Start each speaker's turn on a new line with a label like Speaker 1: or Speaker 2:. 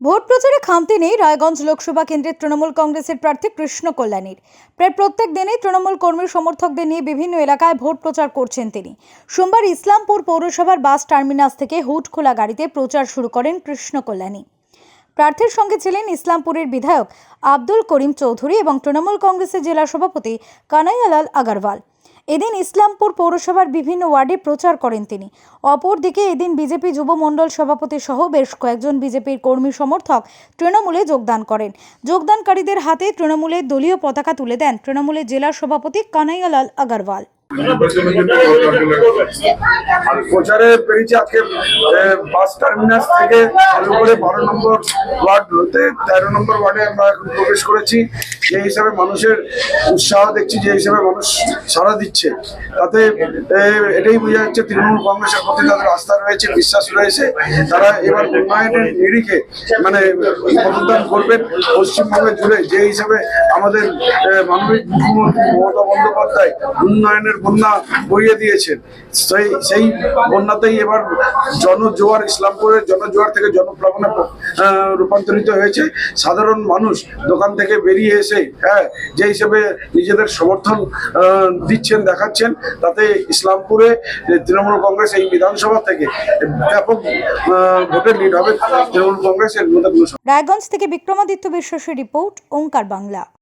Speaker 1: Vote প্রচারে খামতি নেই রায়গঞ্জ লোকসভা কেন্দ্রের তৃণমূল কংগ্রেসের প্রার্থী কৃষ্ণ কল্যাণীর। প্রায় প্রত্যেক দিনেই তৃণমূল কর্মী সমর্থকদের নিয়ে বিভিন্ন এলাকায় ভোট প্রচার করছেন তিনি। সোমবার ইসলামপুর পৌরসভার বাস টার্মিনাস থেকে হুট খোলা গাড়িতে প্রচার শুরু করেন কৃষ্ণ কল্যাণী। প্রার্থীর সঙ্গে ছিলেন ইসলামপুরের বিধায়ক আব্দুল করিম চৌধুরী এবং তৃণমূল কংগ্রেসের জেলা সভাপতি কানাইয়ালাল আগারওয়াল। এদিন ইসলামপুর পৌরসভার বিভিন্ন ওয়ার্ডে প্রচার করেন তিনি। অপরদিকে এদিন বিজেপি যুবমণ্ডল সভাপতি সহ বেশ কয়েকজন বিজেপির কর্মী সমর্থক তৃণমূলে যোগদান করেন। যোগদানকারীদের হাতে তৃণমূলের দলীয় পতাকা তুলে দেন তৃণমূলের জেলা সভাপতি কানাইয়ালাল আগারওয়াল।
Speaker 2: প্রচারে পেরেছি আজকে বাস টার্মিনাস থেকে চালু করে বারো নম্বর ওয়ার্ড হতে তেরো নম্বর ওয়ার্ডে আমরা প্রবেশ করেছি। যে হিসাবে মানুষের উৎসাহ দেখছি যে হিসাবে মানুষ সাড়া দিচ্ছে, তাতে এটাই বোঝা যাচ্ছে তৃণমূল কংগ্রেসের প্রতি তাদের আস্থা রয়েছে, বিশ্বাস রয়েছে। তারা এবার উন্নয়নের নিরিখে মানে মতদান করবেন পশ্চিমবঙ্গে জুড়ে। যে হিসাবে আমাদের মাননীয় মুখ্যমন্ত্রী মমতা বন্দ্যোপাধ্যায় উন্নয়নের বন্যা বইয়ে দিয়েছেন। সেই সেই বন্যাতেই এবার জনজোয়ার ইসলামপুরের জনজোয়ার থেকে জনপ্লাবনে রূপান্তরিত হয়েছে। সাধারণ মানুষ দোকান থেকে বেরিয়ে এসে হ্যাঁ যে হিসেবে নিজেদের সমর্থন দিচ্ছেন, দেখাচ্ছেন, তাতে ইসলামপুরে তৃণমূল কংগ্রেস এই বিধানসভা থেকে ব্যাপক ভোটের লিড হবে তৃণমূল কংগ্রেসের
Speaker 1: রায়গঞ্জ থেকে বিক্রমাদিত্য বিশ্বাসের রিপোর্ট, ওঙ্কার বাংলা।